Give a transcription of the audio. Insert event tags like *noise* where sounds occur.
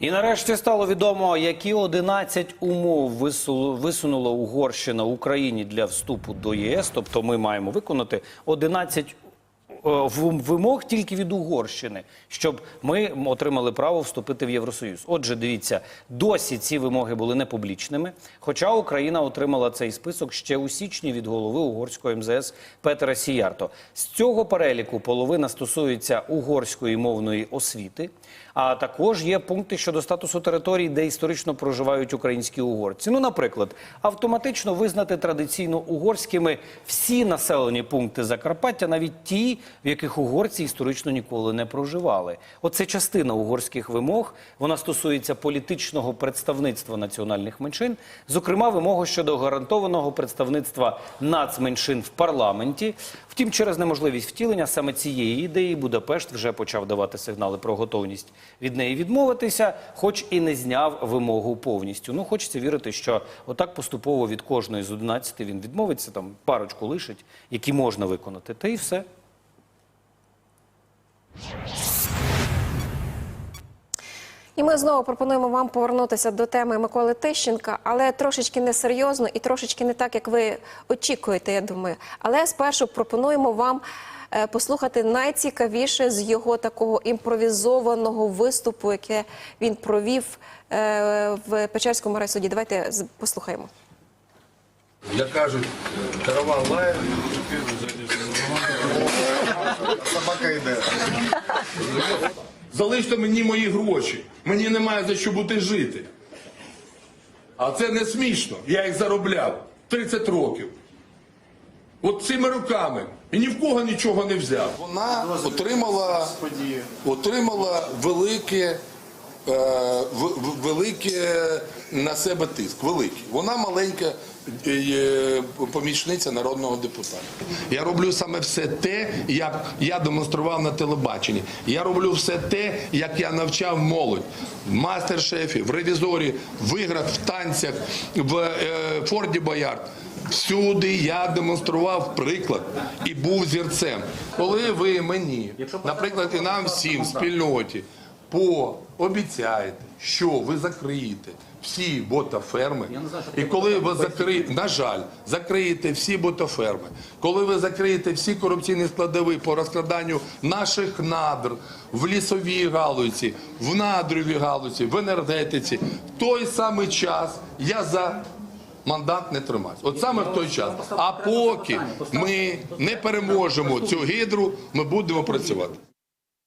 І нарешті стало відомо, які 11 умов вису- висунула Угорщина Україні для вступу до ЄС. Тобто ми маємо виконати 11 е, в- вимог тільки від Угорщини, щоб ми отримали право вступити в Євросоюз. Отже, дивіться, досі ці вимоги були не публічними. Хоча Україна отримала цей список ще у січні від голови угорського МЗС Петера Сіярто. З цього переліку половина стосується угорської мовної освіти. А також є пункти щодо статусу територій, де історично проживають українські угорці. Ну, наприклад, автоматично визнати традиційно угорськими всі населені пункти Закарпаття, навіть ті, в яких угорці історично ніколи не проживали. Оце частина угорських вимог. Вона стосується політичного представництва національних меншин, зокрема, вимогу щодо гарантованого представництва нацменшин в парламенті. Втім, через неможливість втілення саме цієї ідеї Будапешт вже почав давати сигнали про готовність від неї відмовитися, хоч і не зняв вимогу повністю. Ну, хочеться вірити, що отак поступово від кожної з 11 він відмовиться, там парочку лишить, які можна виконати, та і все. І ми знову пропонуємо вам повернутися до теми Миколи Тищенка, але трошечки несерйозно і трошечки не так, як ви очікуєте, я думаю. Але спершу пропонуємо вам е, послухати найцікавіше з його такого імпровізованого виступу, яке він провів е, в Печерському райсуді. Давайте послухаємо. Як кажуть, караван лає. Собака йде. *laughs* Залиште мені мої гроші. Мені немає за що бути жити. А це не смішно. Я їх заробляв 30 років. От цими руками. І ні в кого нічого не взяв. Вона отримала, отримала велике, е, в- в- велике на себе тиск. Великий. Вона маленька е, помічниця народного депутата. Я роблю саме все те, як я демонстрував на телебаченні. Я роблю все те, як я навчав молодь в мастер-шефі, в ревізорі, в іграх, в танцях, в е, Форді Боярд. Всюди я демонстрував приклад і був зірцем. Коли ви мені, наприклад, і нам всім в спільноті пообіцяєте, що ви закриєте всі ботаферми, і коли ви закриєте, на жаль, закриєте всі ботаферми, коли ви закриєте всі корупційні складові по розкраданню наших надр в лісовій галузі, в надровій галузі, в енергетиці, в той самий час я за мандат не тримаюсь. От саме в той час. А поки ми не переможемо цю гідру, ми будемо працювати.